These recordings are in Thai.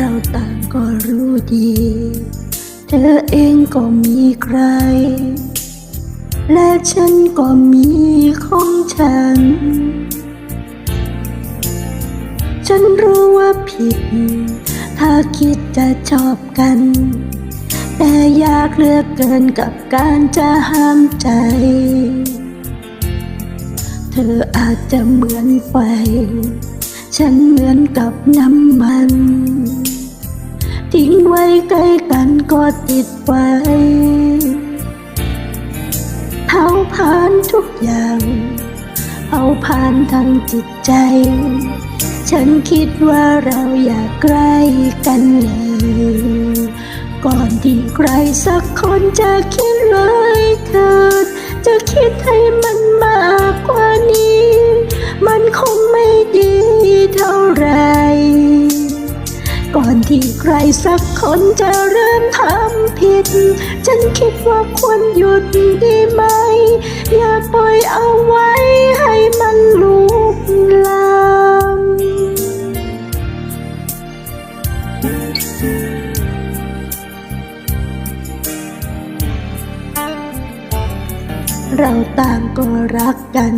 ราต่างก็รู้ดี เธอเองก็มีใคร และฉันก็มีของฉัน ฉันรู้ว่าผิด ถ้าคิดจะชอบกัน แต่อยากเหลือกเกินกับการจะห้ามใจ เธออาจจะเหมือนไฟ ฉันเหมือนกับน้ำมัน ก็ติดไฟเผาผ่านทุกอย่างเผาผ่านทั้งจิตใจ ฉันคิดว่าเราอยากใกล้กันเลย ก่อนที่ใครสักคนจะคิดเลยเถิดจะคิดให้มันมากกว่านี้ ใครสักคนจะเริ่มทำผิด ฉันคิดว่าควรหยุดดีไหม อย่าปล่อยเอาไว้ให้มันลุกลามเราต่างก็รักกัน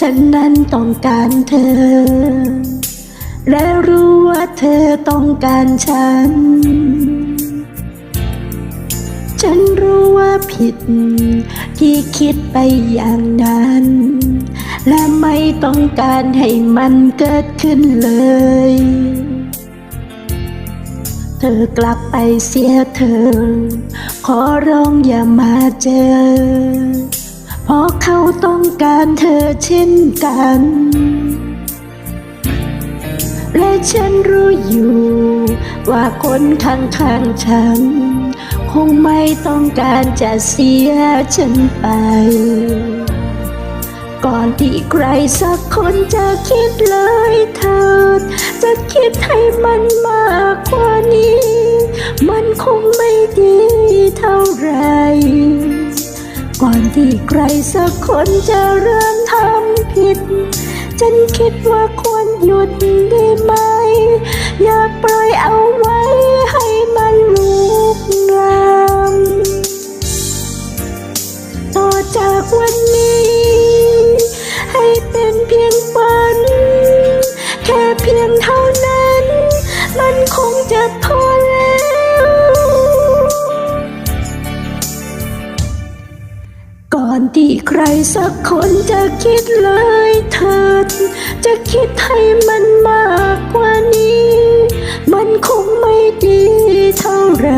ฉันนั้นต้องการเธอ และรู้ว่าเธอต้องการฉัน ฉันรู้ว่าผิด ที่คิดไปอย่างนั้น และไม่ต้องการให้มันเกิดขึ้นเลย เธอกลับไปเสียเธอ ขอร้องอย่ามาเจอ เพราะเขาต้องการเธอเช่นกัน ฉันรู้อยู่ ว่าคนข้างๆฉัน คงไม่ต้องการจะเสียฉันไป ก่อนที่ใครสักคนจะคิดเลยเถิด จะคิดให้มันมากกว่านี้ มันคงไม่ดีเท่าไหรก่อนที่ใครสักคนจะเริ่มทำผิด ฉันคิดว่าควรหยุดได้ไหม อย่าปล่อยเอาไว้ให้มันลุกลามต่อจากวันนี้ ให้เป็นเพียงฝัน แค่เพียงเท่านั้น มันคงจะพอแล้วก่อน ที่ใครสักคนจะคิดเลยเถิด จะคิดให้มันมากกว่านี้ มันคงไม่ดีเท่าไร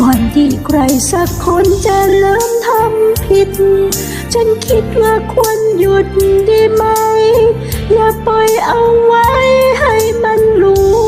ก่อนที่ใครสักคนจะเริ่มทำผิด ฉันคิดว่าควรหยุดได้ไหม อย่าปล่อยเอาไว้ให้มันลุ